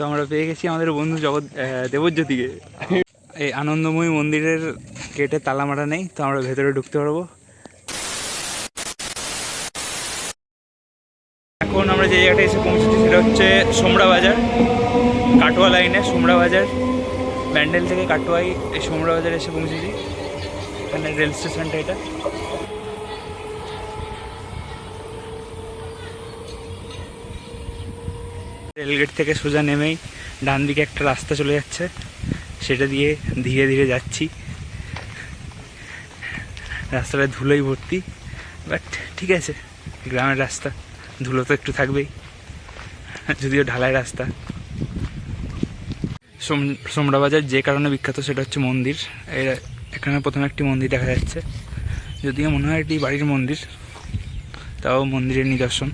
তো আমরা পেয়ে গেছি আমাদের বন্ধু জগৎ দেবজ্যোতিকে। এই আনন্দময়ী মন্দিরের গেটে তালা মারা নেই, তো আমরা ভেতরে ঢুকতে পারব। এখন আমরা যে জায়গাটা এসে পৌঁছেছি সেটা হচ্ছে সোমরা বাজার, কাটোয়া লাইনে সোমরা বাজার। ব্যান্ডেল থেকে কাটোয়াই এই সোমরা বাজার এসে পৌঁছেছি। এখানে রেল স্টেশনটা এটা। রেলগেট থেকে সোজা নেমেই ডান দিকে একটা রাস্তা চলে যাচ্ছে। সেটা দিয়ে ধীরে ধীরে যাচ্ছি। রাস্তাটা ধুলোই ভর্তি বাট ঠিক আছে, গ্রামের রাস্তা, ধুলো তো একটু থাকবেই, যদিও ঢালাই রাস্তা। সোম সোমরা বাজার যে কারণে বিখ্যাত সেটা হচ্ছে মন্দির। এখানে প্রথমে একটি মন্দির দেখা যাচ্ছে। যদিও মনে হয় এটি বাড়ির মন্দির, তাও মন্দিরের নিদর্শন।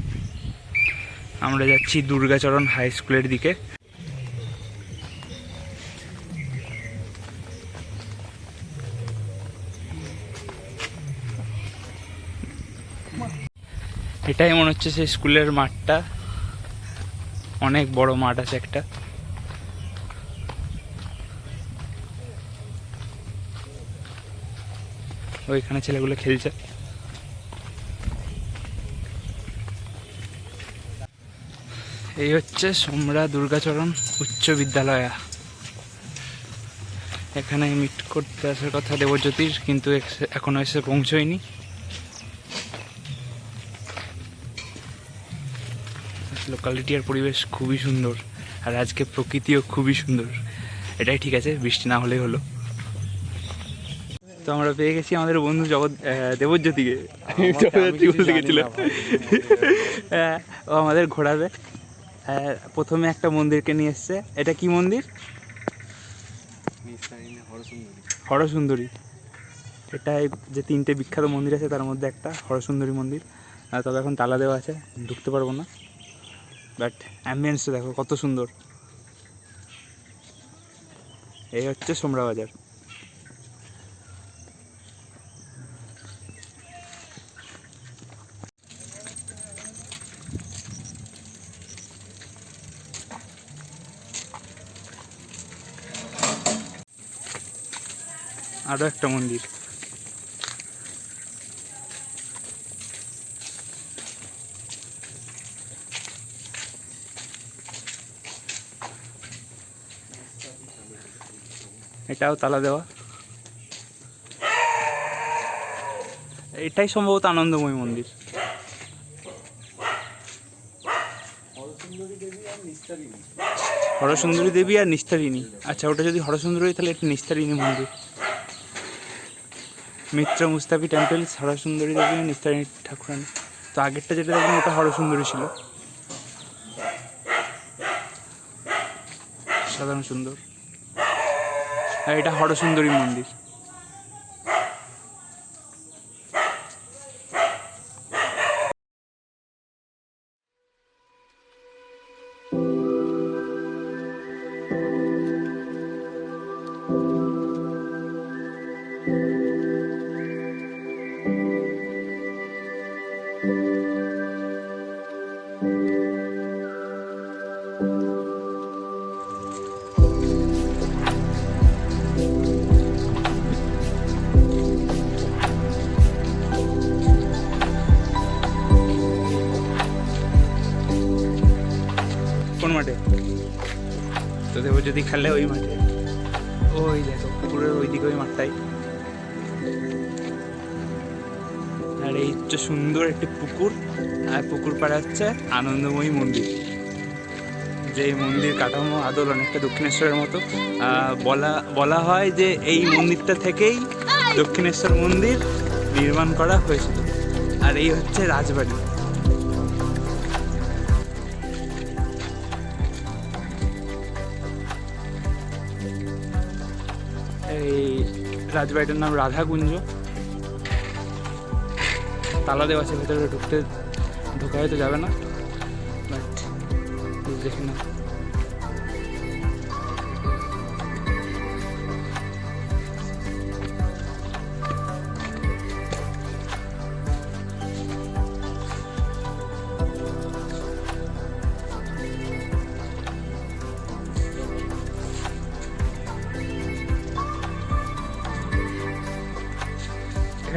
আমরা যাচ্ছি দুর্গাচরণ হাই স্কুলের দিকে। এটাই মনে হচ্ছে সেই স্কুলের মাঠটা। অনেক বড় মাঠ আছে একটা। ওইখানে ছেলেগুলো খেলছে। এই হচ্ছে সোমরা দুর্গাচরণ উচ্চ বিদ্যালয়া। এখানে মিট করতে আসার কথা দেবজ্যোতির কিন্তু এসে- এখনও এসে পৌঁছয়নি। লোকালিটি আর পরিবেশ খুবই সুন্দর আর আজকে প্রকৃতিও খুবই সুন্দর। এটাই ঠিক আছে বৃষ্টি না হলেই হলো। তো আমরা পেয়ে গেছি আমাদের বন্ধু জগৎ দেবজ্যোতিকে। জগদ্ধাত্রী বলতে গেছিল। হ্যাঁ, ও আমাদের ঘোরাবে প্রথমে একটা মন্দিরকে নিয়ে এসছে। এটা কি মন্দির? হরসুন্দরী। এটাই যে তিনটে বিখ্যাত মন্দির আছে, তার মধ্যে একটা হরসুন্দরী মন্দির। তবে এখন তালা দেওয়া আছে, ঢুকতে পারব না। বাট অ্যাম্বিয়েন্সটা দেখো, কত সুন্দর। এই হচ্ছে সোমরা বাজার আরও একটা মন্দির। এটাও তালা দেওয়া। এটাই সম্ভবত আনন্দময় মন্দির। হরসুন্দরী দেবী আর নিস্তারিণী আচ্ছা ওটা যদি হরসুন্দরী তাহলে এটা নিস্তারিণী মন্দির। মিত্র মুস্তাফি টেম্পল হরসুন্দরী দেবী, নিস্তারিণী ঠাকুরানী। তো আগেরটা যেটা দেখবেন ওটা হরসুন্দরী ছিল। সাধারণ সুন্দর। আর এটা হরসুন্দরী মন্দির। যদি খেলে ওই মাঠে। ওই দেখো পুকুরের ওই দিকে ওই মাঠটাই। আর এই হচ্ছে সুন্দর একটি পুকুর, আর পুকুর পাড়ে হচ্ছে আনন্দময়ী মন্দির। যে মন্দির কাঠামো আদল অনেকটা দক্ষিণেশ্বরের মতো। বলা বলা হয় যে এই মন্দিরটা থেকেই দক্ষিণেশ্বর মন্দির নির্মাণ করা হয়েছিল। আর এই হচ্ছে রাজবাড়ি। রাজবাড়িটার নাম রাধাকুঞ্জ। তালা দেওয়া আছে, ভেতরে ঢুকতে ঢোকা হয়তো যাবে না। বাট দেখি না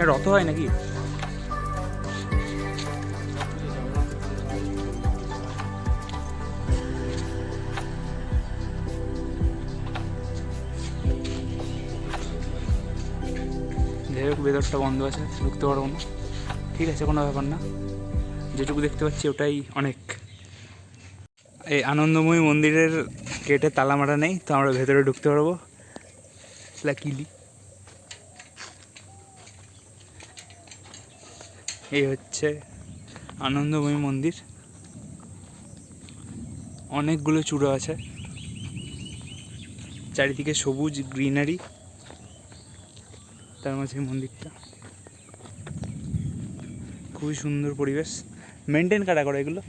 রথ হয় নাকি? যাই হোক ভেতরটা বন্ধ আছে, ঢুকতে পারব না। ঠিক আছে, কোনো ব্যাপার না। যেটুকু দেখতে পাচ্ছি, ওটাই অনেক। এই আনন্দময়ী মন্দিরের গেটে তালা মারা নেই, তো আমরা ভেতরে ঢুকতে পারব। লাকিলি। এই হচ্ছে আনন্দময়ী মন্দির। অনেকগুলো চূড়ো আছে। চারিদিকে সবুজ গ্রিনারি। তার মাঝে মন্দিরটা। খুবই সুন্দর পরিবেশ। মেনটেন কারা করে এগুলো?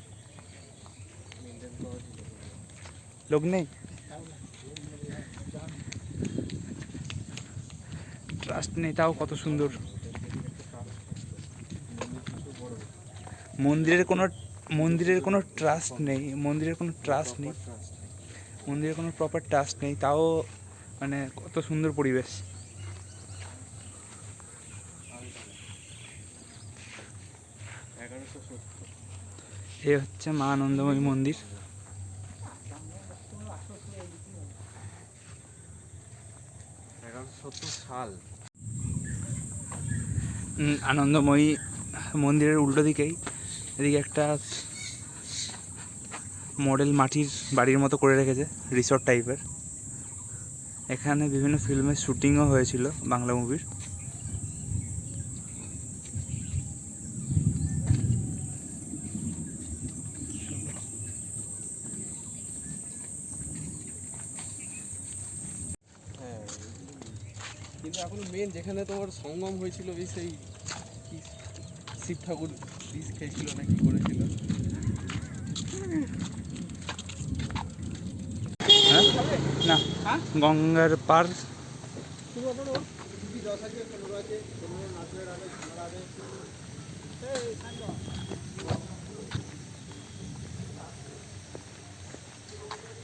লোক নেই? ট্রাস্ট নেই, তাও কত সুন্দর। মন্দিরের কোনো মন্দিরের কোনো ট্রাস্ট নেই, মন্দিরের কোনো ট্রাস্ট নেই। মন্দিরের কোনো প্রপার ট্রাস্ট নেই, তাও মানে কত সুন্দর পরিবেশ। এই হচ্ছে মা আনন্দময়ী মন্দির। আনন্দময়ী মন্দিরের উল্টো দিকেই। এদিকে একটা মডেল মাটির বাড়ির মতো করে রেখেছে রিসর্ট টাইপের এখানে বিভিন্ন ফিল্মের শুটিংও হয়েছিল বাংলা মুভির হ্যাঁ কিন্তু এখন মেন যেখানে তোমার সঙ্গম হয়েছিল সেই শিব ঠাকুর। হ্যাঁ? গঙ্গার পার।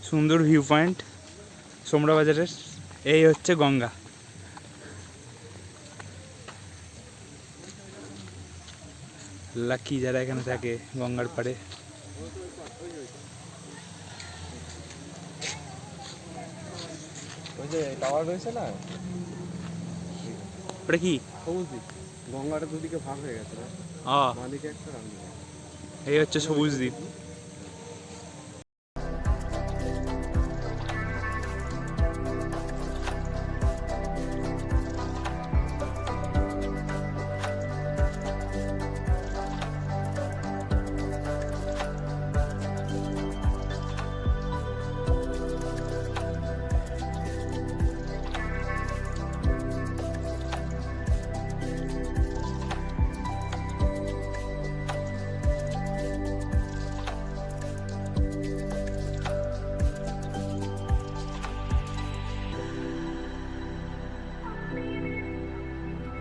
সুন্দর ভিউ পয়েন্ট সোমরা বাজারের এই হচ্ছে গঙ্গা। লাকি যারা এখানে থাকে গঙ্গার পাড়ে। ওই যে টাওয়ার রয়েছে না? ওটা কি? সবুজ দ্বীপ। গঙ্গাটা দুদিকে ভাগ হয়ে গেছে ও বাঁদিকে একটা এই হচ্ছে সবুজ দ্বীপ।